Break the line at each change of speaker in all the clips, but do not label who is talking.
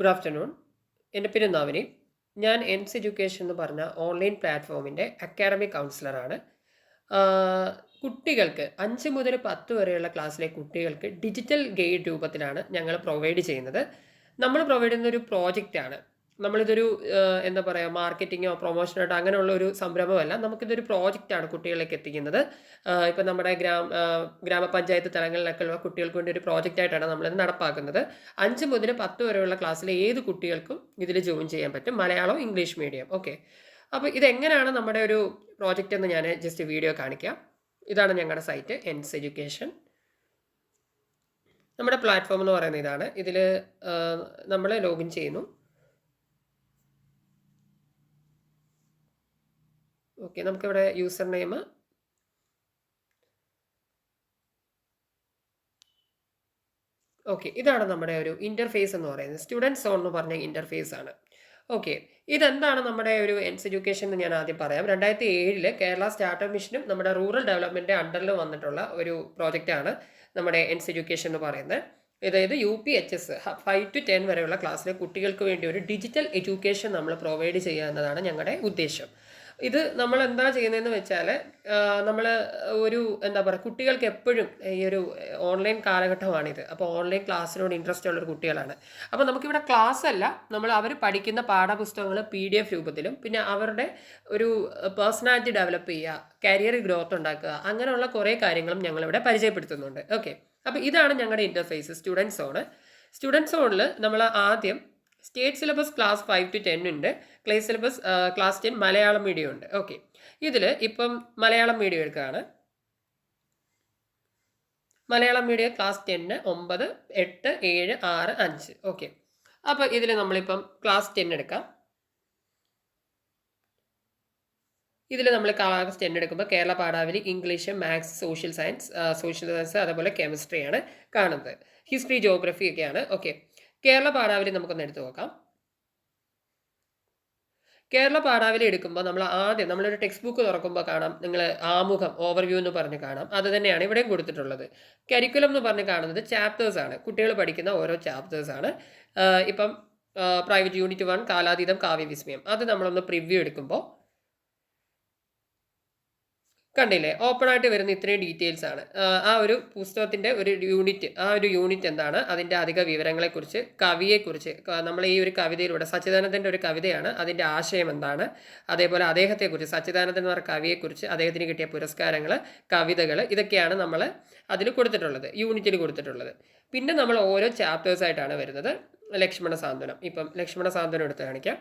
Good afternoon എന്റെ പേര് നവനി. ഞാൻ എൻസ് എഡ്യൂക്കേഷൻ എന്ന് പറഞ്ഞ ഓൺലൈൻ പ്ലാറ്റ്ഫോമിന്റെ അക്കാഡമിക് കൗൺസിലറാണ് കുട്ടികൾക്ക് അഞ്ച് മുതൽ പത്ത് വരെയുള്ള ക്ലാസ്സിലെ കുട്ടികൾക്ക് ഡിജിറ്റൽ ഗൈഡ് രൂപത്തിലാണ് ഞങ്ങൾ പ്രൊവൈഡ് ചെയ്യുന്നത്. നമ്മൾ പ്രൊവൈഡ് ചെയ്യുന്ന ഒരു പ്രോജക്റ്റാണ് നമ്മളിതൊരു എന്താ പറയുക മാർക്കറ്റിങ്ങോ പ്രൊമോഷനോ അങ്ങനെയുള്ള ഒരു സംരംഭമല്ല. നമുക്കിതൊരു പ്രോജക്റ്റാണ് കുട്ടികളിലേക്ക് എത്തിക്കുന്നത്. ഇപ്പം നമ്മുടെ ഗ്രാമ ഗ്രാമപഞ്ചായത്ത് തലങ്ങളിലൊക്കെ ഉള്ള കുട്ടികൾക്ക് വേണ്ടി ഒരു പ്രോജക്റ്റായിട്ടാണ് നമ്മളിത് നടപ്പാക്കുന്നത്. അഞ്ച് മുതൽ പത്ത് വരെയുള്ള ക്ലാസ്സിലെ ഏത് കുട്ടികൾക്കും ഇതിൽ ജോയിൻ ചെയ്യാൻ പറ്റും. Malayalam English medium. ഓക്കെ. അപ്പോൾ ഇതെങ്ങനെയാണ് നമ്മുടെ ഒരു പ്രോജക്റ്റ് എന്ന് ഞാൻ ജസ്റ്റ് വീഡിയോ കാണിക്കാം. ഇതാണ് ഞങ്ങളുടെ സൈറ്റ് എൻസ് എഡ്യൂക്കേഷൻ. നമ്മുടെ പ്ലാറ്റ്ഫോം എന്ന് പറയുന്നത് ഇതാണ്. ഇതിൽ നമ്മൾ ലോഗിൻ ചെയ്യുന്നു. ഓക്കെ നമുക്കിവിടെ യൂസർ നെയിം ഓക്കെ ഇതാണ് നമ്മുടെ ഒരു ഇന്റർഫേസ് എന്ന് പറയുന്നത്. സ്റ്റുഡന്റ് സോൺ എന്ന് പറഞ്ഞ ഇന്റർഫേസ് ആണ്. ഓക്കെ ഇതെന്താണ് നമ്മുടെ ഒരു എൻസ് എഡ്യൂക്കേഷൻ എന്ന് ഞാൻ ആദ്യം പറയാം. രണ്ടായിരത്തി ഏഴിൽ കേരള സ്റ്റാർട്ടപ്പ് മിഷനും നമ്മുടെ റൂറൽ ഡെവലപ്മെന്റ് അണ്ടറിൽ വന്നിട്ടുള്ള ഒരു പ്രോജക്റ്റാണ് നമ്മുടെ എൻസ് എഡ്യൂക്കേഷൻ എന്ന് പറയുന്നത്. അതായത് U P H S five to ten വരെയുള്ള ക്ലാസ്സിലെ കുട്ടികൾക്ക് വേണ്ടി ഒരു ഡിജിറ്റൽ എഡ്യൂക്കേഷൻ നമ്മൾ പ്രൊവൈഡ് ചെയ്യുക എന്നതാണ് ഞങ്ങളുടെ ഉദ്ദേശം. ഇത് നമ്മൾ എന്താ ചെയ്യുന്നതെന്ന് വെച്ചാൽ നമ്മൾ ഒരു എന്താ പറയുക കുട്ടികൾക്ക് എപ്പോഴും ഈ ഒരു ഓൺലൈൻ കാലഘട്ടമാണിത്. അപ്പോൾ ഓൺലൈൻ ക്ലാസ്സിനോട് ഇൻട്രസ്റ്റ് ഉള്ളൊരു കുട്ടികളാണ്. അപ്പോൾ നമുക്കിവിടെ ക്ലാസ് അല്ല നമ്മൾ അവർ പഠിക്കുന്ന പാഠപുസ്തകങ്ങൾ പി ഡി എഫ് രൂപത്തിലും പിന്നെ അവരുടെ ഒരു പേഴ്സണാലിറ്റി ഡെവലപ്പ് ചെയ്യുക കരിയർ ഗ്രോത്ത് ഉണ്ടാക്കുക അങ്ങനെയുള്ള കുറേ കാര്യങ്ങളും ഞങ്ങളിവിടെ പരിചയപ്പെടുത്തുന്നുണ്ട്. ഓക്കെ അപ്പോൾ ഇതാണ് ഞങ്ങളുടെ ഇന്റർഫേസ് സ്റ്റുഡൻസ് സോണ് സ്റ്റുഡൻസ് സോണിൽ നമ്മൾ ആദ്യം state syllabus class five to ten ഉണ്ട്. Clays syllabus class ten Malayalam medium ഉണ്ട്. ഓക്കെ ഇതിൽ ഇപ്പം മലയാളം മീഡിയം എടുക്കുകയാണ്. മലയാളം മീഡിയം ക്ലാസ് ടെന്ന് ഒമ്പത് എട്ട് ഏഴ് ആറ് അഞ്ച്. ഓക്കെ അപ്പോൾ ഇതിൽ നമ്മളിപ്പം ക്ലാസ് ടെൻ എടുക്കാം. ഇതിൽ നമ്മൾ ക്ലാസ് ടെൻ എടുക്കുമ്പോൾ Kerala Padavali English maths social science social science അതുപോലെ കെമിസ്ട്രിയാണ് കാണുന്നത്. ഹിസ്റ്ററി ജോഗ്രഫി ഒക്കെയാണ്. ഓക്കെ കേരള പാഠാവലി നമുക്കൊന്ന് എടുത്തു നോക്കാം. കേരള പാഠാവലി എടുക്കുമ്പോൾ നമ്മൾ ആദ്യം നമ്മളൊരു ടെക്സ്റ്റ് ബുക്ക് തുറക്കുമ്പോൾ കാണാം. നിങ്ങൾ ആമുഖം ഓവർവ്യൂ എന്ന് പറഞ്ഞ് കാണാം. അത് തന്നെയാണ് ഇവിടെയും കൊടുത്തിട്ടുള്ളത്. കരിക്കുലം എന്ന് പറഞ്ഞ് കാണുന്നത് ചാപ്റ്റേഴ്സ് ആണ്. കുട്ടികൾ പഠിക്കുന്ന ഓരോ ചാപ്റ്റേഴ്സ് ആണ്. ഇപ്പം പ്രൈവറ്റ് യൂണിറ്റ് വൺ കാലാതീതം കാവ്യവിസ്മയം. അത് നമ്മളൊന്ന് പ്രിവ്യൂ എടുക്കുമ്പോൾ കണ്ടില്ലേ? ഓപ്പൺ ആയിട്ട് വരുന്ന ഇത്രയും ഡീറ്റെയിൽസ് ആണ്. ആ ഒരു പുസ്തകത്തിന്റെ ഒരു യൂണിറ്റ് ആ ഒരു യൂണിറ്റ് എന്താണ്? അതിന്റെ അധിക വിവരങ്ങളെക്കുറിച്ച് കവിയെക്കുറിച്ച്. നമ്മൾ ഈ ഒരു കവിതയിലൂടെ സച്ചിദാനന്ദന്റെ ഒരു കവിതയാണ്. അതിന്റെ ആശയം എന്താണ്? അതേപോലെ അദ്ദേഹത്തെക്കുറിച്ച് സച്ചിദാനന്ദൻ എന്ന് കവിയെക്കുറിച്ച് അദ്ദേഹത്തിന് കിട്ടിയ പുരസ്കാരങ്ങൾ കവിതകൾ ഇതൊക്കെയാണ് നമ്മൾ അതിൽ കൊടുത്തിട്ടുള്ളത് യൂണിറ്റിൽ കൊടുത്തിട്ടുള്ളത്. പിന്നെ നമ്മൾ ഓരോ ചാപ്റ്റേഴ്സായിട്ടാണ് വരുന്നത്. ലക്ഷ്മണ സാന്ത്വനം. ഇപ്പം ലക്ഷ്മണ സാന്ത്വനം എടുത്ത് കാണിക്കാം.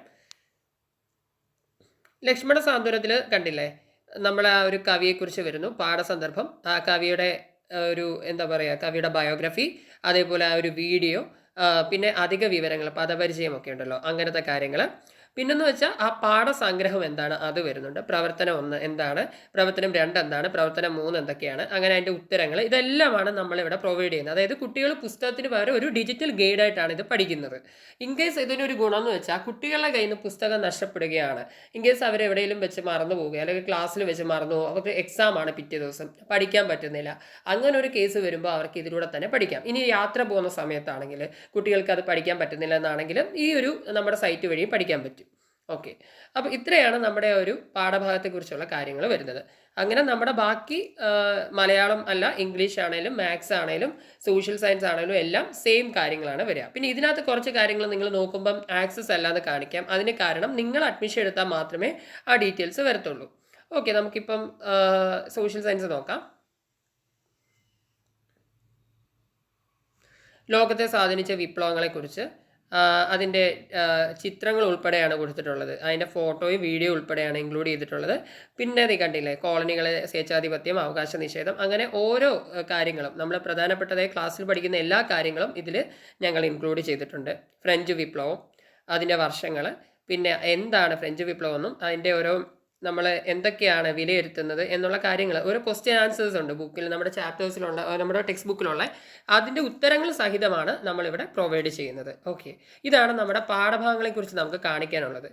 ലക്ഷ്മണ സാന്ത്വനത്തിൽ കണ്ടില്ലേ? നമ്മൾ ആ ഒരു കവിയെക്കുറിച്ച് വരുന്നു. പാഠസന്ദർഭം. ആ കവിയുടെ ഒരു എന്താ പറയുക കവിയുടെ ബയോഗ്രഫി അതേപോലെ ആ ഒരു വീഡിയോ പിന്നെ അധിക വിവരങ്ങൾ പദപരിചയമൊക്കെ ഉണ്ടല്ലോ അങ്ങനത്തെ കാര്യങ്ങൾ പിന്നെന്ന് വെച്ചാൽ ആ പാഠസംഗ്രഹം എന്താണ്? അത് വരുന്നുണ്ട്. പ്രവർത്തനം ഒന്ന് എന്താണ്? പ്രവർത്തനം രണ്ട് എന്താണ്? പ്രവർത്തനം മൂന്ന് എന്തൊക്കെയാണ്? അങ്ങനെ അതിന്റെ ഉത്തരങ്ങൾ ഇതെല്ലാമാണ് നമ്മളിവിടെ പ്രൊവൈഡ് ചെയ്യുന്നത്. അതായത് കുട്ടികൾ പുസ്തകത്തിന് പകരം ഒരു ഡിജിറ്റൽ ഗൈഡായിട്ടാണ് ഇത് പഠിക്കുന്നത്. ഇൻ കേസ് ഇതിനൊരു ഗുണം എന്ന് വെച്ചാൽ കുട്ടികളുടെ കയ്യിൽ നിന്ന് പുസ്തകം നഷ്ടപ്പെടുകയാണ്. ഇൻ കേസ് അവർ എവിടെയെങ്കിലും വെച്ച് മറന്നു പോവുക അല്ലെങ്കിൽ ക്ലാസ്സിൽ വെച്ച് മറന്നു പോകുക അവർക്ക് എക്സാം ആണ് പിറ്റേ ദിവസം പഠിക്കാൻ പറ്റുന്നില്ല. അങ്ങനെ ഒരു കേസ് വരുമ്പോൾ അവർക്ക് ഇതിലൂടെ തന്നെ പഠിക്കാം. ഇനി യാത്ര പോകുന്ന സമയത്താണെങ്കിൽ കുട്ടികൾക്ക് അത് പഠിക്കാൻ പറ്റുന്നില്ല എന്നാണെങ്കിലും ഈ ഒരു നമ്മുടെ സൈറ്റ് വഴിയും പഠിക്കാൻ പറ്റും. ഓക്കെ. അപ്പോൾ ഇത്രയാണ് നമ്മുടെ ഒരു പാഠഭാഗത്തെക്കുറിച്ചുള്ള കാര്യങ്ങൾ വരുന്നത്. അങ്ങനെ നമ്മുടെ ബാക്കി മലയാളം അല്ല ഇംഗ്ലീഷ് ആണേലും മാത്സ് ആണേലും സോഷ്യൽ സയൻസ് ആണേലും എല്ലാം സെയിം കാര്യങ്ങളാണ് വരിക. പിന്നെ ഇതിനകത്ത് കുറച്ച് കാര്യങ്ങൾ നിങ്ങൾ നോക്കുമ്പം ആക്സസ് അല്ലാതെ കാണിക്കാം. അതിന് കാരണം നിങ്ങൾ അഡ്മിഷൻ എടുത്താൽ മാത്രമേ ആ ഡീറ്റെയിൽസ് വരത്തുള്ളൂ. ഓക്കെ നമുക്കിപ്പം സോഷ്യൽ സയൻസ് നോക്കാം. ലോകത്തെ സ്വാധീനിച്ച വിപ്ലവങ്ങളെക്കുറിച്ച്. അതിന്റെ ചിത്രങ്ങൾ ഉൾപ്പെടെയാണ് കൊടുത്തിട്ടുള്ളത്. അതിന്റെ ഫോട്ടോയും വീഡിയോ ഉൾപ്പെടെയാണ് ഇൻക്ലൂഡ് ചെയ്തിട്ടുള്ളത്. പിന്നെ നീ കണ്ടില്ലേ കോളനികളെ സ്വേച്ഛാധിപത്യം അവകാശ നിഷേധം അങ്ങനെ ഓരോ കാര്യങ്ങളും. നമ്മൾ പ്രധാനപ്പെട്ടതായി ക്ലാസ്സിൽ പഠിക്കുന്ന എല്ലാ കാര്യങ്ങളും ഇതിൽ ഞങ്ങൾ ഇൻക്ലൂഡ് ചെയ്തിട്ടുണ്ട്. ഫ്രഞ്ച് വിപ്ലവം അതിന്റെ വർഷങ്ങൾ പിന്നെ എന്താണ് ഫ്രഞ്ച് വിപ്ലവം എന്നും അതിന്റെ ഓരോ നമ്മൾ എന്തൊക്കെയാണ് വിലയിരുത്തുന്നത് എന്നുള്ള കാര്യങ്ങൾ ഒരു ക്വസ്റ്റ്യൻ ആൻസേഴ്സ് ഉണ്ട് ബുക്കിൽ നമ്മുടെ ചാപ്റ്റേഴ്സിലുള്ള നമ്മുടെ ടെക്സ്റ്റ് ബുക്കിലുള്ള അതിന്റെ ഉത്തരങ്ങൾ സഹിതമാണ് നമ്മളിവിടെ പ്രൊവൈഡ് ചെയ്യുന്നത്. ഓക്കെ ഇതാണ് നമ്മുടെ പാഠഭാഗങ്ങളെക്കുറിച്ച് നമുക്ക് കാണിക്കാനുള്ളത്.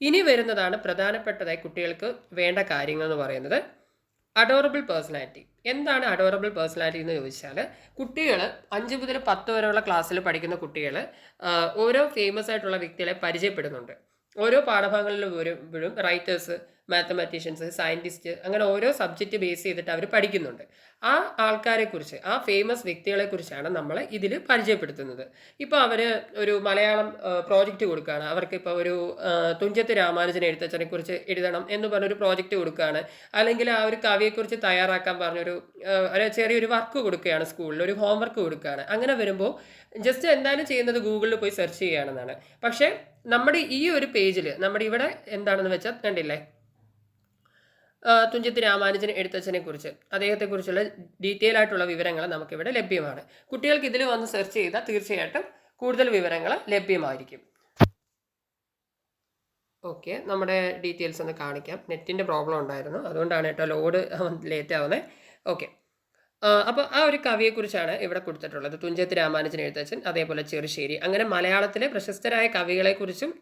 ഇനി വരുന്നതാണ് പ്രധാനപ്പെട്ടതായി കുട്ടികൾക്ക് വേണ്ട കാര്യങ്ങൾ എന്ന് പറയുന്നത് അഡോറബിൾ പേഴ്സണാലിറ്റി എന്താണ് അഡോറബിൾ പേഴ്സണാലിറ്റി എന്ന് ചോദിച്ചാൽ കുട്ടികൾ അഞ്ച് മുതൽ പത്ത് വരെയുള്ള ക്ലാസ്സിൽ പഠിക്കുന്ന കുട്ടികൾ ഓരോ ഫേമസ് ആയിട്ടുള്ള വ്യക്തികളെ പരിചയപ്പെടുന്നുണ്ട്. ഓരോ പാഠഭാഗങ്ങളിൽ വരുമ്പോഴും റൈറ്റേഴ്സ് മാത്തമാറ്റീഷ്യൻസ് സയന്റിസ്റ്റ് അങ്ങനെ ഓരോ സബ്ജക്റ്റ് ബേസ് ചെയ്തിട്ട് അവർ പഠിക്കുന്നുണ്ട്. ആ ആൾക്കാരെക്കുറിച്ച് ആ ഫേമസ് വ്യക്തികളെക്കുറിച്ചാണ് നമ്മൾ ഇതിൽ പരിചയപ്പെടുത്തുന്നത്. ഇപ്പോൾ അവർ ഒരു മലയാളം പ്രോജക്റ്റ് കൊടുക്കുകയാണ്. അവർക്ക് ഇപ്പോൾ ഒരു തുഞ്ചത്ത് രാമാനുജൻ എഴുത്തച്ഛനെ കുറിച്ച് എഴുതണം എന്ന് പറഞ്ഞൊരു പ്രോജക്റ്റ് കൊടുക്കുകയാണ്. അല്ലെങ്കിൽ ആ ഒരു കവിയെക്കുറിച്ച് തയ്യാറാക്കാൻ പറഞ്ഞൊരു ചെറിയൊരു വർക്ക് കൊടുക്കുകയാണ് സ്കൂളിൽ ഒരു ഹോംവർക്ക് കൊടുക്കുകയാണ്. അങ്ങനെ വരുമ്പോൾ ജസ്റ്റ് എന്തായാലും ചെയ്യുന്നത് ഗൂഗിളിൽ പോയി സെർച്ച് ചെയ്യുകയാണെന്നാണ്. പക്ഷേ നമ്മുടെ ഈ ഒരു പേജിൽ നമ്മുടെ ഇവിടെ എന്താണെന്ന് വെച്ചാൽ കണ്ടില്ലേ? തുഞ്ചത്ത് രാമാനുജൻ എഴുത്തച്ഛനെ കുറിച്ച് അദ്ദേഹത്തെക്കുറിച്ചുള്ള ഡീറ്റെയിൽ ആയിട്ടുള്ള വിവരങ്ങൾ നമുക്കിവിടെ ലഭ്യമാണ്. കുട്ടികൾക്ക് ഇതിൽ വന്ന് സെർച്ച് ചെയ്താൽ തീർച്ചയായിട്ടും കൂടുതൽ വിവരങ്ങൾ ലഭ്യമായിരിക്കും. ഓക്കെ നമ്മുടെ ഡീറ്റെയിൽസ് ഒന്ന് കാണിക്കാം. നെറ്റിന്റെ പ്രോബ്ലം ഉണ്ടായിരുന്നു. അതുകൊണ്ടാണ് കേട്ടോ ലോഡ് ലേറ്റ് ആവുന്നത് ഓക്കെ അപ്പോൾ ആ ഒരു കവിയെക്കുറിച്ചാണ് ഇവിടെ കൊടുത്തിട്ടുള്ളത്. തുഞ്ചത്ത് രാമാനുജൻ എഴുത്തച്ഛൻ അതേപോലെ ചെറുശ്ശേരി. അങ്ങനെ മലയാളത്തിലെ പ്രശസ്തരായ കവികളെക്കുറിച്ചും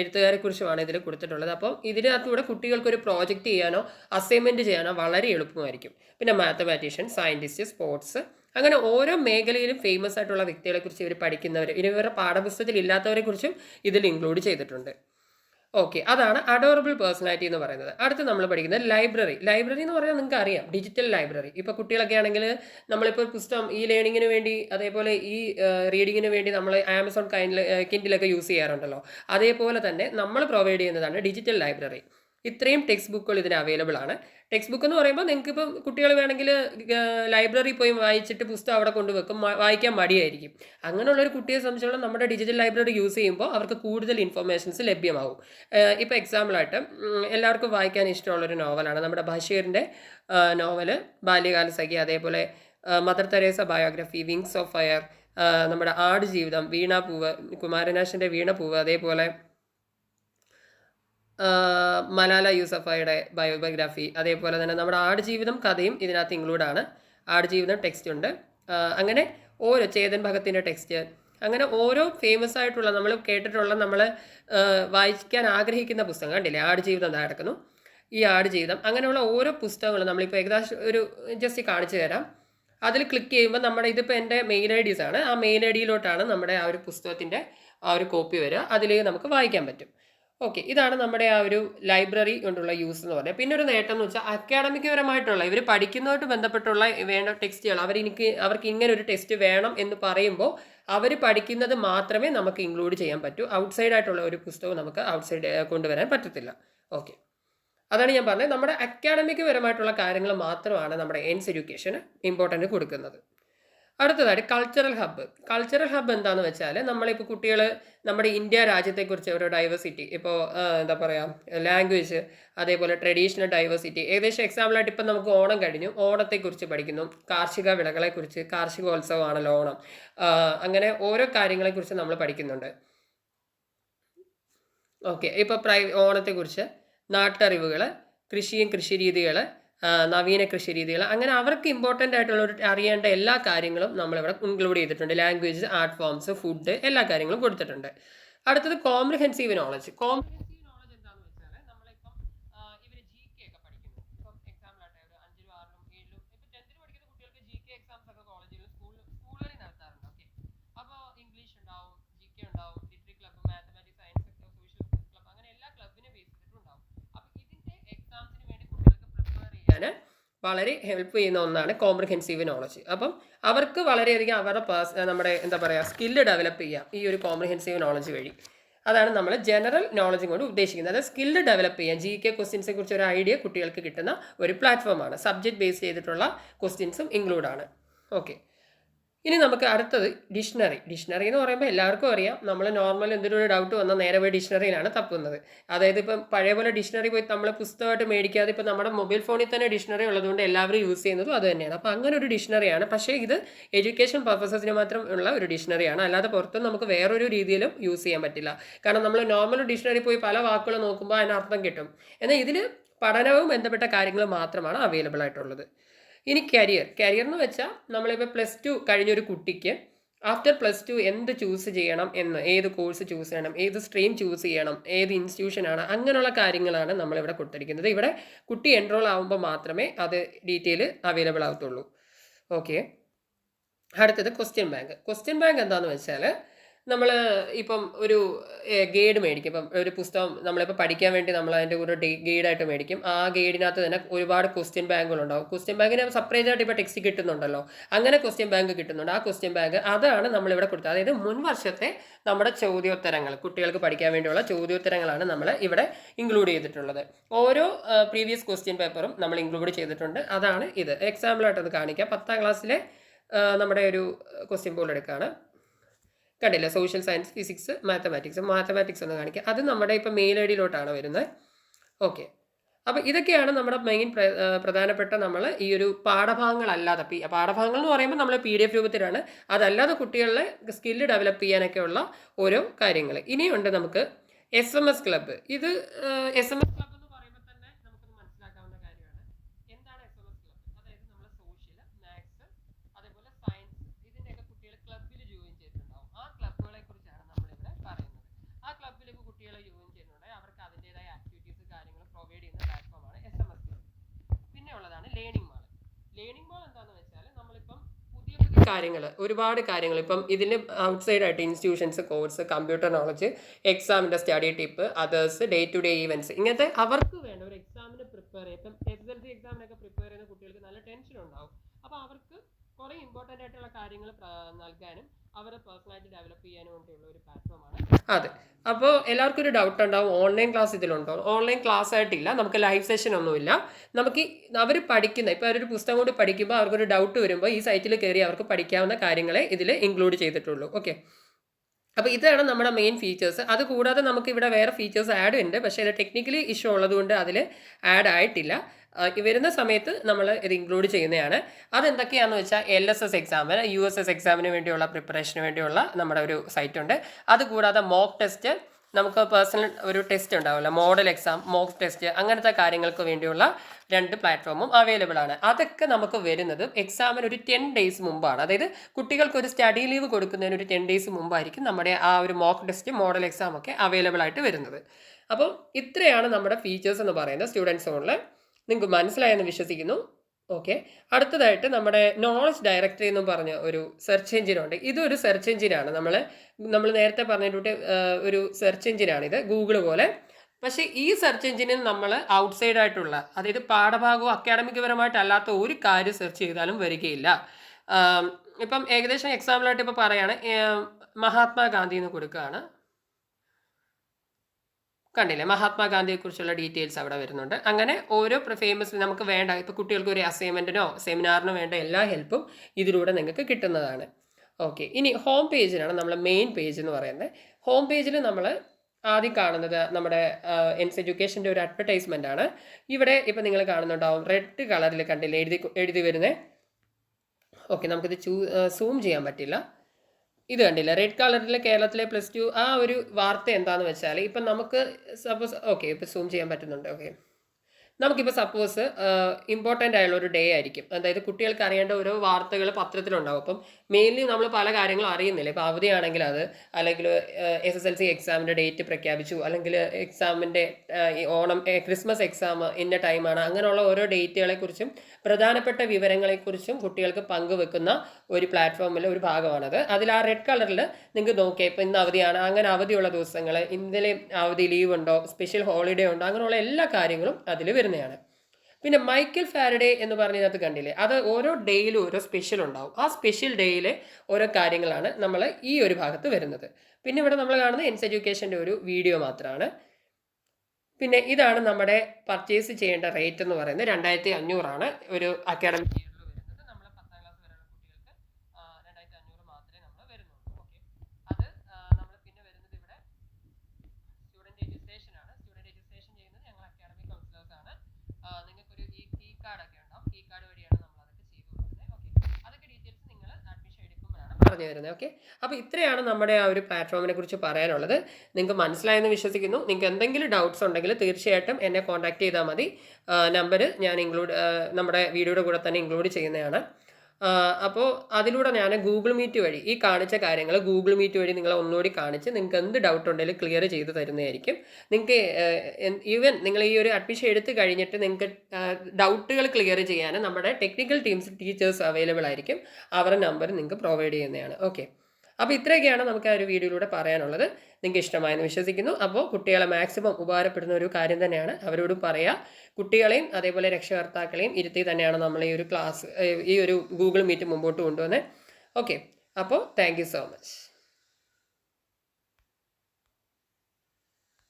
എഴുത്തുകാരെക്കുറിച്ചുമാണ് ഇതിൽ കൊടുത്തിട്ടുള്ളത്. അപ്പോൾ ഇതിനകത്തൂടെ കുട്ടികൾക്കൊരു പ്രോജക്റ്റ് ചെയ്യാനോ അസൈൻമെന്റ് ചെയ്യാനോ വളരെ എളുപ്പമായിരിക്കും. പിന്നെ മാത്തമാറ്റീഷ്യൻ സയന്റിസ്റ്റ് സ്പോർട്സ് അങ്ങനെ ഓരോ മേഖലയിലും ഫേമസ് ആയിട്ടുള്ള വ്യക്തികളെക്കുറിച്ച് ഇവർ പഠിക്കുന്നവർ ഇനി ഇവരുടെ പാഠപുസ്തകത്തിൽ ഇല്ലാത്തവരെക്കുറിച്ചും ഇതിൽ ഇൻക്ലൂഡ് ചെയ്തിട്ടുണ്ട്. ഓക്കെ അതാണ് അഡോറബിൾ പേഴ്സണാലിറ്റി എന്ന് പറയുന്നത്. അടുത്ത് നമ്മൾ പഠിക്കുന്നത് ലൈബ്രറി ലൈബ്രറി എന്ന് പറഞ്ഞാൽ നിങ്ങൾക്ക് അറിയാം ഡിജിറ്റൽ ലൈബ്രറി ഇപ്പോൾ കുട്ടികളൊക്കെ ആണെങ്കിൽ നമ്മളിപ്പോൾ പുസ്തകം ഈ ലേണിങ്ങിന് വേണ്ടി അതേപോലെ ഈ റീഡിങ്ങിന് വേണ്ടി നമ്മൾ ആമസോൺ കൈൻഡിൽ കിൻഡിലൊക്കെ യൂസ് ചെയ്യാറുണ്ടല്ലോ. അതേപോലെ തന്നെ നമ്മൾ പ്രൊവൈഡ് ചെയ്യുന്നതാണ് ഡിജിറ്റൽ ലൈബ്രറി ഇത്രയും ടെക്സ്റ്റ് ബുക്കുകൾ ഇതിന് അവൈലബിൾ ആണ്. ടെക്സ്റ്റ് ബുക്ക് എന്ന് പറയുമ്പോൾ നിങ്ങൾക്ക് ഇപ്പം കുട്ടികൾ വേണമെങ്കിൽ ലൈബ്രറി പോയി വായിച്ചിട്ട് പുസ്തകം അവിടെ കൊണ്ടുവെക്കും വായിക്കാൻ മടിയായിരിക്കും. അങ്ങനെയുള്ളൊരു കുട്ടിയെ സംബന്ധിച്ചോളം നമ്മുടെ ഡിജിറ്റൽ ലൈബ്രറി യൂസ് ചെയ്യുമ്പോൾ അവർക്ക് കൂടുതൽ ഇൻഫർമേഷൻസ് ലഭ്യമാകും ഇപ്പോൾ എക്സാമ്പിളായിട്ട് എല്ലാവർക്കും വായിക്കാൻ ഇഷ്ടമുള്ളൊരു നോവലാണ് നമ്മുടെ ബഷീറിന്റെ നോവൽ ബാല്യകാല സഖി അതേപോലെ mother Teresa biography wings of fire നമ്മുടെ ആട് ജീവിതം വീണാപ്പൂവ് കുമാരനാശന്റെ വീണപ്പൂവ് അതേപോലെ മലാല യൂസഫയുടെ ബയോബയോഗ്രാഫി അതേപോലെ തന്നെ നമ്മുടെ ആടുജീവിതം കഥയും ഇതിനകത്ത് ഇൻക്ലൂഡ് ആണ്. ആടുജീവിതം ടെക്സ്റ്റ് ഉണ്ട്. അങ്ങനെ ഓരോ ചേതൻ ഭഗത്തിന്റെ ടെക്സ്റ്റ് അങ്ങനെ ഓരോ ഫേമസ് ആയിട്ടുള്ള നമ്മൾ കേട്ടിട്ടുള്ള നമ്മൾ വായിക്കാൻ ആഗ്രഹിക്കുന്ന പുസ്തകം കണ്ടില്ലേ? ആടുജീവിതം എന്താ കിടക്കുന്നു ഈ ആടുജീവിതം അങ്ങനെയുള്ള ഓരോ പുസ്തകങ്ങളും നമ്മളിപ്പോൾ ഏകദേശം ഒരു ജസ്റ്റ് കാണിച്ചു തരാം. അതിൽ ക്ലിക്ക് ചെയ്യുമ്പോൾ നമ്മുടെ ഇതിപ്പോൾ എന്റെ മെയിൽ ഐ ഡീസാണ് ആ മെയിൽ ഐ ഡിയിലോട്ടാണ് നമ്മുടെ ആ ഒരു പുസ്തകത്തിന്റെ ആ ഒരു കോപ്പി വരിക. അതിൽ നമുക്ക് വായിക്കാൻ പറ്റും. ഓക്കെ ഇതാണ് നമ്മുടെ ആ ഒരു ലൈബ്രറി കൊണ്ടുള്ള യൂസ് എന്ന് പറഞ്ഞാൽ പിന്നെ ഒരു നേട്ടം എന്ന് വെച്ചാൽ അക്കാഡമിക് പരമായിട്ടുള്ള ഇവർ പഠിക്കുന്നതുമായിട്ട് ബന്ധപ്പെട്ടുള്ള വേണ്ട ടെക്സ്റ്റുകൾ അവർ എനിക്ക് അവർക്ക് ഇങ്ങനെ ഒരു ടെക്സ്റ്റ് വേണം എന്ന് പറയുമ്പോൾ അവർ പഠിക്കുന്നത് മാത്രമേ നമുക്ക് ഇൻക്ലൂഡ് ചെയ്യാൻ പറ്റൂ. ഔട്ട്സൈഡ് ആയിട്ടുള്ള ഒരു പുസ്തകം നമുക്ക് ഔട്ട്സൈഡ് കൊണ്ടുവരാൻ പറ്റത്തില്ല. ഓക്കെ അതാണ് ഞാൻ പറഞ്ഞത്. നമ്മുടെ അക്കാഡമിക് പരമായിട്ടുള്ള കാര്യങ്ങൾ മാത്രമാണ് നമ്മുടെ എൻസ് എഡ്യൂക്കേഷന് ഇമ്പോർട്ടന്റ് കൊടുക്കുന്നത്. അടുത്തതായിട്ട് കൾച്ചറൽ ഹബ്ബ് കൾച്ചറൽ ഹബ്ബ് എന്താണെന്ന് വെച്ചാൽ നമ്മളിപ്പോൾ കുട്ടികൾ നമ്മുടെ ഇന്ത്യ രാജ്യത്തെക്കുറിച്ച് ഒരു ഡൈവേഴ്സിറ്റി ഇപ്പോൾ എന്താ പറയുക ലാംഗ്വേജ് അതേപോലെ ട്രഡീഷണൽ ഡൈവേഴ്സിറ്റി ഏകദേശം എക്സാമ്പിളായിട്ട് ഇപ്പം നമുക്ക് ഓണം കഴിഞ്ഞു. ഓണത്തെക്കുറിച്ച് പഠിക്കുന്നു. കാർഷിക വിളകളെക്കുറിച്ച് കാർഷികോത്സവമാണല്ലോ ഓണം. അങ്ങനെ ഓരോ കാര്യങ്ങളെക്കുറിച്ച് നമ്മൾ പഠിക്കുന്നുണ്ട്. ഓക്കെ ഇപ്പോൾ പ്രൈ ഓണത്തെക്കുറിച്ച് നാട്ടറിവുകൾ കൃഷിയും കൃഷി രീതികൾ നവീന കൃഷി രീതികൾ. അങ്ങനെ അവർക്ക് ഇമ്പോർട്ടന്റ് ആയിട്ടുള്ള ഒരു അറിയേണ്ട എല്ലാ കാര്യങ്ങളും നമ്മളിവിടെ ഇൻക്ലൂഡ് ചെയ്തിട്ടുണ്ട്. ലാംഗ്വേജ് ആർട്ട് ഫോംസ് ഫുഡ് എല്ലാ കാര്യങ്ങളും കൊടുത്തിട്ടുണ്ട്. അടുത്തത് കോംപ്രിഹെൻസീവ് നോളജ് കോംപ്രിഹെൻസീവ് നോളജ് എന്താണെന്ന് വെച്ചാൽ നമ്മളിപ്പം ഇവർ ജി കെ ഒക്കെ പഠിക്കുന്നു ഇപ്പം എക്സാമ്പിൾ ആട്ടെ ഒരു അഞ്ചിലും ആറിലും ഏഴിലും ഇപ്പം ടെൻത്തിൽ പഠിക്കുന്ന കുട്ടികൾക്ക് ജി കെ എക്സാംസ് ഒക്കെ കോളേജിലും സ്കൂളിൽ സ്കൂളുകളിൽ നടത്താറുണ്ട് ഓക്കെ അപ്പോൾ ഇംഗ്ലീഷ് ഉണ്ടാവും ജി കെ ഉണ്ടാവും literary club mathematics science social club അങ്ങനെ എല്ലാ ക്ലബിനെ ബേസ് ചെയ്തിട്ടുണ്ടാവും അപ്പോൾ ഇതിന്റെ എക്സാംസിന് വേണ്ടി കുട്ടികൾക്ക് പ്രിപ്പയർ ചെയ്യാൻ വളരെ ഹെൽപ്പ് ചെയ്യുന്ന ഒന്നാണ് കോംപ്രിഹെൻസീവ് നോളജ് അപ്പം അവർക്ക് വളരെയധികം അവരുടെ പേഴ്സ് നമ്മുടെ എന്താ പറയുക സ്കില്ല് ഡെവലപ്പ് ചെയ്യാം ഈ ഒരു കോംപ്രിഹെൻസീവ് നോളജ് വഴി. അതാണ് നമ്മൾ ജനറൽ നോളജ് കൊണ്ട് ഉദ്ദേശിക്കുന്നത്. അതായത് സ്കില്ല് ഡെവലപ്പ് ചെയ്യാൻ ജി കെ ക്വസ്റ്റ്യൻസിനെ കുറിച്ച് ഒരു ഐഡിയ കുട്ടികൾക്ക് കിട്ടുന്ന ഒരു പ്ലാറ്റ്ഫോമാണ് സബ്ജക്റ്റ് ബേസ് ചെയ്തിട്ടുള്ള ക്വസ്റ്റ്യൻസും ഇൻക്ലൂഡാണ് ഓക്കെ ഇനി നമുക്ക് അടുത്തത് ഡിക്ഷണറി. ഡിക്ഷണറി എന്ന് പറയുമ്പോൾ എല്ലാവർക്കും അറിയാം. നമ്മൾ നോർമൽ എന്തെങ്കിലും ഒരു ഡൗട്ട് വന്നാൽ നേരെ പോയി ഡിക്ഷണറിയിലാണ് തപ്പുന്നത്. അതായത് ഇപ്പം പഴയ പോലെ ഡിക്ഷണറി പോയി നമ്മൾ പുസ്തകമായിട്ട് മേടിക്കാതെ ഇപ്പം നമ്മുടെ മൊബൈൽ ഫോണിൽ തന്നെ ഡിക്ഷണറി ഉള്ളതുകൊണ്ട് എല്ലാവരും യൂസ് ചെയ്യുന്നതും അത് തന്നെയാണ്. അപ്പോൾ അങ്ങനെ ഒരു ഡിക്ഷണറിയാണ്. പക്ഷേ ഇത് എഡ്യൂക്കേഷൻ പർപ്പസസിന് മാത്രം ഉള്ള ഒരു ഡിക്ഷണറിയാണ്. അല്ലാതെ പുറത്ത് നമുക്ക് വേറൊരു രീതിയിലും യൂസ് ചെയ്യാൻ പറ്റില്ല. കാരണം നമ്മൾ നോർമൽ ഡിക്ഷണറി പോയി പല വാക്കുകൾ നോക്കുമ്പോൾ അതിനർത്ഥം കിട്ടും. എന്നാൽ ഇതിൽ പഠനവും ബന്ധപ്പെട്ട കാര്യങ്ങൾ മാത്രമാണ് അവൈലബിൾ ആയിട്ടുള്ളത്. ഇനി കരിയർ കരിയർ എന്ന് വെച്ചാൽ നമ്മളിപ്പോൾ പ്ലസ് ടു കഴിഞ്ഞൊരു കുട്ടിക്ക് ആഫ്റ്റർ പ്ലസ് ടു എന്ത് ചൂസ് ചെയ്യണം എന്ന് ഏത് കോഴ്സ് ചൂസ് ചെയ്യണം ഏത് സ്ട്രീം ചൂസ് ചെയ്യണം ഏത് ഇൻസ്റ്റിറ്റ്യൂഷനാണ് അങ്ങനെയുള്ള കാര്യങ്ങളാണ് നമ്മളിവിടെ കൊടുത്തിരിക്കുന്നത്. ഇവിടെ കുട്ടി എൻറോൾ ആകുമ്പോൾ മാത്രമേ അത് ഡീറ്റെയിൽ അവൈലബിൾ ആകത്തുള്ളൂ ഓക്കെ അടുത്തത് ക്വസ്റ്റ്യൻ ബാങ്ക് ക്വസ്റ്റ്യൻ ബാങ്ക് എന്താണെന്ന് വെച്ചാൽ നമ്മൾ ഇപ്പം ഒരു ഗൈഡ് മേടിക്കും. ഇപ്പം ഒരു പുസ്തകം നമ്മളിപ്പോൾ പഠിക്കാൻ വേണ്ടി നമ്മൾ അതിന്റെ കൂടെ ഗൈഡായിട്ട് മേടിക്കും. ആ ഗൈഡിനകത്ത് തന്നെ ഒരുപാട് ക്വസ്റ്റ്യൻ ബാങ്കുകളുണ്ടാവും. ക്വസ്റ്റ്യൻ ബാങ്കിന് സെപ്പറേറ്റ് ആയിട്ട് ഇപ്പോൾ ടെക്സ്റ്റ് കിട്ടുന്നുണ്ടല്ലോ. അങ്ങനെ ക്വസ്റ്റ്യൻ ബാങ്ക് കിട്ടുന്നുണ്ട്. ആ ക്വസ്റ്റ്യൻ ബാങ്ക് അതാണ് നമ്മളിവിടെ കൊടുത്തത്. അതായത് മുൻ വർഷത്തെ നമ്മുടെ ചോദ്യോത്തരങ്ങൾ കുട്ടികൾക്ക് പഠിക്കാൻ വേണ്ടിയുള്ള ചോദ്യോത്തരങ്ങളാണ് നമ്മൾ ഇവിടെ ഇൻക്ലൂഡ് ചെയ്തിട്ടുള്ളത്. ഓരോ പ്രീവിയസ് ക്വസ്റ്റ്യൻ പേപ്പറും നമ്മൾ ഇൻക്ലൂഡ് ചെയ്തിട്ടുണ്ട്. അതാണ് ഇത്. എക്സാമ്പിളായിട്ട് അത് കാണിക്കാം. പത്താം ക്ലാസ്സിലെ നമ്മുടെ ഒരു ക്വസ്റ്റ്യൻ ബോർഡ് എടുക്കുകയാണ് കണ്ടില്ല? Social science physics mathematics mathematics ഒന്ന് കാണിക്കുക അത് നമ്മുടെ ഇപ്പം മെയിൽ ഐ ഡിയിലോട്ടാണ് വരുന്നത് ഓക്കെ അപ്പോൾ ഇതൊക്കെയാണ് നമ്മുടെ മെയിൻ പ്രധാനപ്പെട്ട നമ്മൾ ഈ ഒരു പാഠഭാഗങ്ങളല്ലാതെ. പി പാഠഭാഗങ്ങൾ എന്ന് പറയുമ്പോൾ നമ്മൾ പി ഡി എഫ് രൂപത്തിലാണ്. അതല്ലാതെ കുട്ടികളെ സ്കില്ല് ഡെവലപ്പ് ചെയ്യാനൊക്കെയുള്ള ഓരോ കാര്യങ്ങൾ ഇനിയുണ്ട് നമുക്ക് എസ് എം എസ് ക്ലബ്ബ് ഇത് എസ് എം എസ് ക്ലബ്ബ് എന്ന് പറയുമ്പോൾ തന്നെ നമുക്കൊന്ന് മനസ്സിലാക്കാവുന്ന കാര്യമാണ് എന്താണ് എസ് എം എസ് ക്ലബ്ബ് അതായത് നമ്മൾ സോഷ്യൽ മാത്സ് അതേപോലെ സയൻസ് ഇതിന്റെയൊക്കെ കുട്ടികൾ ക്ലബ്ബിൽ ജോയിൻ ചെയ്തിട്ടുണ്ടാവും ആ ക്ലബ്ബുകളെ കുറിച്ചാണ് നമ്മളിവിടെ പറയുന്നത് ആ ക്ലബ്ബിലേക്ക് കുട്ടികളെ ജോയിൻ ചെയ്യുന്നുണ്ടെങ്കിൽ അവർക്ക് അതിന്റെതായ ആക്ടിവിറ്റീസ് കാര്യങ്ങൾ പ്രൊവൈഡ് ചെയ്യുന്ന പ്ലാറ്റ്ഫോമാണ് എസ് എം എസ് ക്ലബ്ബ് പിന്നെ ഉള്ളതാണ് ലേണിംഗ് മാൾ ലേണിംഗ് മാൾ എന്താണെന്ന് വെച്ചാൽ നമ്മളിപ്പം പുതിയ പുതിയ കാര്യങ്ങൾ ഒരുപാട് കാര്യങ്ങൾ ഇപ്പം ഇതിന് ഔട്ട്സൈഡ് ആയിട്ട് ഇൻസ്റ്റിറ്റ്യൂഷൻസ് കോഴ്സ് കമ്പ്യൂട്ടർ നോളജ് എക്സാമിന്റെ study tip others day to day events ഇങ്ങനത്തെ അവർക്ക് വേണ്ട ഒരു എക്സാമിന് പ്രിപ്പയർ ചെയ്യാം. ഇപ്പം എസ് എൽ സി എക്സാമിനൊക്കെ പ്രിപ്പയർ ചെയ്യുന്ന കുട്ടികൾക്ക് നല്ല ടെൻഷൻ ഉണ്ടാവും. അപ്പോൾ അവർക്ക് കുറേ ഇമ്പോർട്ടന്റ് ആയിട്ടുള്ള കാര്യങ്ങൾ നൽകാനും ഡെവലപ്പ് ഒരു പ്ലാറ്റ്ഫോമാണ് അതെ. അപ്പോൾ എല്ലാവർക്കും ഒരു ഡൗട്ട് ഉണ്ടാവും ഓൺലൈൻ ക്ലാസ് ഇതിലുണ്ടോ? ഓൺലൈൻ ക്ലാസ് ആയിട്ടില്ല നമുക്ക് ലൈവ് സെഷൻ ഒന്നുമില്ല. നമുക്ക് അവർ പഠിക്കുന്ന ഇപ്പോൾ അവരൊരു പുസ്തകം കൊണ്ട് പഠിക്കുമ്പോൾ അവർക്കൊരു ഡൗട്ട് വരുമ്പോൾ ഈ സൈറ്റിൽ കയറി അവർക്ക് പഠിക്കാവുന്ന കാര്യങ്ങളെ ഇതിൽ ഇൻക്ലൂഡ് ചെയ്തിട്ടുള്ളൂ. ഓക്കെ അപ്പോൾ ഇതാണ് നമ്മുടെ മെയിൻ ഫീച്ചേഴ്സ് അത് കൂടാതെ നമുക്ക് ഇവിടെ വേറെ ഫീച്ചേഴ്സ് ആഡ് ഉണ്ട് പക്ഷേ ഇത് ടെക്നിക്കലി ഇഷ്യൂ ഉള്ളതുകൊണ്ട് അതിൽ ആഡ് ആയിട്ടില്ല. വരുന്ന സമയത്ത് നമ്മൾ ഇത് ഇൻക്ലൂഡ് ചെയ്യുന്നതാണ്. അതെന്തൊക്കെയാണെന്ന് വെച്ചാൽ എൽ എസ് എസ് എക്സാമിന് യു എസ് എസ് എക്സാമിന് വേണ്ടിയുള്ള പ്രിപ്പറേഷന് വേണ്ടിയുള്ള നമ്മുടെ ഒരു സൈറ്റ് ഉണ്ട്. അതുകൂടാതെ മോക്ക് ടെസ്റ്റ് നമുക്ക് പേഴ്സണൽ ഒരു ടെസ്റ്റ് ഉണ്ടാവില്ല മോഡൽ എക്സാം മോക്ക് ടെസ്റ്റ് അങ്ങനത്തെ കാര്യങ്ങൾക്ക് വേണ്ടിയുള്ള രണ്ട് പ്ലാറ്റ്ഫോമും അവൈലബിൾ ആണ്. അതൊക്കെ നമുക്ക് വരുന്നത് എക്സാമിന് ഒരു ടെൻ ഡേയ്സ് മുമ്പാണ്. അതായത് കുട്ടികൾക്ക് ഒരു സ്റ്റഡി ലീവ് കൊടുക്കുന്നതിന് ഒരു ടെൻ ഡേയ്സ് മുമ്പായിരിക്കും നമ്മുടെ ആ ഒരു മോക്ക് ടെസ്റ്റ് മോഡൽ എക്സാം ഒക്കെ അവൈലബിൾ ആയിട്ട് വരുന്നത്. അപ്പം ഇത്രയാണ് നമ്മുടെ ഫീച്ചേഴ്സ് എന്ന് പറയുന്നത് സ്റ്റുഡൻസ് ഫോണിൽ നിങ്ങൾക്ക് മനസ്സിലായെന്ന് വിശ്വസിക്കുന്നു. ഓക്കെ അടുത്തതായിട്ട് നമ്മുടെ നോളജ് ഡയറക്ടറി എന്ന് പറഞ്ഞ ഒരു സെർച്ച് എഞ്ചിനുണ്ട് ഇതൊരു സെർച്ച് എഞ്ചിനാണ് നമ്മൾ നമ്മൾ നേരത്തെ പറഞ്ഞിട്ട് ഒരു സെർച്ച് എഞ്ചിനാണിത് ഗൂഗിൾ പോലെ. പക്ഷേ ഈ സെർച്ച് എഞ്ചിനിൽ നമ്മൾ ഔട്ട്സൈഡ് ആയിട്ടുള്ള അതായത് പാഠഭാഗവും അക്കാഡമിക് പരമായിട്ടല്ലാത്ത ഒരു കാര്യം സെർച്ച് ചെയ്താലും വരികയില്ല. ഇപ്പം ഏകദേശം എക്സാമ്പിളായിട്ട് ഇപ്പോൾ പറയുകയാണ് മഹാത്മാഗാന്ധി എന്ന് കൊടുക്കുകയാണ്. കണ്ടില്ലേ? മഹാത്മാഗാന്ധിയെക്കുറിച്ചുള്ള ഡീറ്റെയിൽസ് അവിടെ വരുന്നുണ്ട്. അങ്ങനെ ഓരോ ഫേമസ് നമുക്ക് വേണ്ട ഇപ്പോൾ കുട്ടികൾക്ക് ഒരു അസൈൻമെന്റിനോ സെമിനാറിനോ വേണ്ട എല്ലാ ഹെൽപ്പും ഇതിലൂടെ നിങ്ങൾക്ക് കിട്ടുന്നതാണ്. ഓക്കെ ഇനി ഹോം പേജിനാണ് നമ്മൾ മെയിൻ പേജ് എന്ന് പറയുന്നത്. ഹോം പേജിൽ നമ്മൾ ആദ്യം കാണുന്നത് നമ്മുടെ എൻസ് എഡ്യൂക്കേഷന്റെ ഒരു അഡ്വർടൈസ്മെന്റ് ആണ്. ഇവിടെ ഇപ്പോൾ നിങ്ങൾ കാണുന്നുണ്ടാവും റെഡ് കളറിൽ കണ്ടില്ലേ എഴുതി എഴുതി വരുന്നത് ഓക്കെ നമുക്കിത് ചൂ സൂം ചെയ്യാൻ പറ്റില്ല. ഇത് കണ്ടില്ല. റെഡ് കളറിൽ കേരളത്തിലെ പ്ലസ് ടു ആ ഒരു വാർത്ത എന്താണെന്ന് വെച്ചാൽ ഇപ്പം നമുക്ക് സപ്പോസ് ഓക്കെ ഇപ്പം സൂം ചെയ്യാൻ പറ്റുന്നുണ്ട് ഓക്കെ നമുക്കിപ്പോൾ സപ്പോസ് ഇമ്പോർട്ടന്റ് ആയുള്ള ഒരു ഡേ ആയിരിക്കും. അതായത് കുട്ടികൾക്ക് അറിയേണ്ട ഓരോ വാർത്തകൾ പത്രത്തിലുണ്ടാവും. അപ്പം മെയിൻലി നമ്മൾ പല കാര്യങ്ങളും അറിയുന്നില്ല. ഇപ്പോൾ അവധിയാണെങ്കിൽ അത് അല്ലെങ്കിൽ എസ് എസ് എൽ സി എക്സാമിന്റെ ഡേറ്റ് പ്രഖ്യാപിച്ചു അല്ലെങ്കിൽ എക്സാമിന്റെ ഓണം ക്രിസ്മസ് എക്സാം ഇന്ന ടൈമാണ് അങ്ങനെയുള്ള ഓരോ ഡേറ്റുകളെക്കുറിച്ചും പ്രധാനപ്പെട്ട വിവരങ്ങളെക്കുറിച്ചും കുട്ടികൾക്ക് പങ്കുവെക്കുന്ന ഒരു പ്ലാറ്റ്ഫോമിലെ ഒരു ഭാഗമാണത്. അതിൽ ആ റെഡ് കളറിൽ നിങ്ങൾക്ക് നോക്കിയാൽ ഇപ്പോൾ ഇന്ന് അവധിയാണ്. അങ്ങനെ അവധിയുള്ള ദിവസങ്ങൾ ഇന്നലെ അവധി ലീവ് ഉണ്ടോ സ്പെഷ്യൽ ഹോളിഡേ ഉണ്ടോ അങ്ങനെയുള്ള എല്ലാ കാര്യങ്ങളും അതിൽ വരുന്നതാണ് പിന്നെ മൈക്കിൾ ഫാരഡേ എന്ന് പറഞ്ഞതിനകത്ത് കണ്ടില്ലേ? അത് ഓരോ ഡേയിലും ഓരോ സ്പെഷ്യൽ ഉണ്ടാവും. ആ സ്പെഷ്യൽ ഡേയിലെ ഓരോ കാര്യങ്ങളാണ് നമ്മൾ ഈ ഒരു ഭാഗത്ത് വരുന്നത്. പിന്നെ ഇവിടെ നമ്മൾ കാണുന്നത് എൻസ് എഡ്യൂക്കേഷന്റെ ഒരു വീഡിയോ മാത്രമാണ് പിന്നെ ഇതാണ് നമ്മുടെ പർച്ചേസ് ചെയ്യേണ്ട റേറ്റ് എന്ന് പറയുന്നത് രണ്ടായിരത്തി അഞ്ഞൂറാണ് ഒരു അക്കാഡമിക് ഇയറിൽ വരുന്നത് നമ്മൾ പത്താം ക്ലാസ് വരെയുള്ള കുട്ടികൾക്ക് രണ്ടായിരത്തി അഞ്ഞൂറ് മാത്രമേ നമ്മൾ വരുന്നുള്ളൂ ഓക്കെ അത് നമ്മൾ പിന്നെ വരുന്നത് ഇവിടെ സ്റ്റുഡന്റ് രജിസ്ട്രേഷൻ ആണ് സ്റ്റുഡന്റ് രജിസ്ട്രേഷൻ ചെയ്യുന്നത് ഞങ്ങൾ അക്കാഡമിക് കൗൺസിലേഴ്സ് ആണ് നിങ്ങൾക്കൊരു ഈ കീ കാർഡ് ഒക്കെ ഉണ്ടാവും കീ കാർഡ് വഴിയാണ് നമ്മൾ അതൊക്കെ ചെയ്തു കൊടുക്കുന്നത് ഓക്കെ അതൊക്കെ ഡീറ്റെയിൽസ് നിങ്ങൾ അഡ്മിഷൻ എടുക്കുമ്പോഴാണ് പറഞ്ഞു തരുന്നത് ഓക്കെ അപ്പോൾ ഇത്രയാണ് നമ്മുടെ ആ ഒരു പ്ലാറ്റ്ഫോമിനെ കുറിച്ച് പറയാനുള്ളത്. നിങ്ങൾക്ക് മനസ്സിലായെന്ന് വിശ്വസിക്കുന്നു. നിങ്ങൾക്ക് എന്തെങ്കിലും ഡൗട്ട്സ് ഉണ്ടെങ്കിൽ തീർച്ചയായിട്ടും എന്നെ കോൺടാക്ട് ചെയ്താൽ മതി. നമ്പർ ഞാൻ ഇൻക്ലൂഡ് നമ്മുടെ വീഡിയോയുടെ കൂടെ തന്നെ ഇൻക്ലൂഡ് ചെയ്യുന്നതാണ്. അപ്പോൾ അതിലൂടെ ഞാൻ ഗൂഗിൾ മീറ്റ് വഴി ഈ കാണിച്ച കാര്യങ്ങൾ ഗൂഗിൾ മീറ്റ് വഴി നിങ്ങളെ ഒന്നുകൂടി കാണിച്ച് നിങ്ങൾക്ക് എന്ത് ഡൗട്ട് ഉണ്ടെങ്കിലും ക്ലിയർ ചെയ്ത് തരുന്നതായിരിക്കും. നിങ്ങൾക്ക് ഈവൻ നിങ്ങൾ ഈ ഒരു അഡ്മിഷൻ എടുത്തു കഴിഞ്ഞിട്ട് നിങ്ങൾക്ക് ഡൗട്ടുകൾ ക്ലിയർ ചെയ്യാൻ നമ്മുടെ ടെക്നിക്കൽ ടീംസ് ടീച്ചേഴ്സ് അവൈലബിൾ ആയിരിക്കും. അവരുടെ നമ്പർ നിങ്ങൾക്ക് പ്രൊവൈഡ് ചെയ്യുന്നതാണ്. ഓക്കെ അപ്പോൾ ഇത്രയൊക്കെയാണ് നമുക്ക് ആ ഒരു വീഡിയോയിലൂടെ പറയാനുള്ളത്. നിങ്ങൾക്ക് ഇഷ്ടമായെന്ന് വിശ്വസിക്കുന്നു. അപ്പോൾ കുട്ടികളെ മാക്സിമം ഉപകാരപ്പെടുന്ന ഒരു കാര്യം തന്നെയാണ് അവരോട് പറയുക കുട്ടികളെയും അതേപോലെ രക്ഷകർത്താക്കളെയും ഇരുത്തി തന്നെയാണ് നമ്മൾ ഈ ഒരു ക്ലാസ് ഈ ഒരു ഗൂഗിൾ മീറ്റ് മുമ്പോട്ട് കൊണ്ടുവന്നത് ഓക്കെ അപ്പോൾ താങ്ക് സോ മച്ച്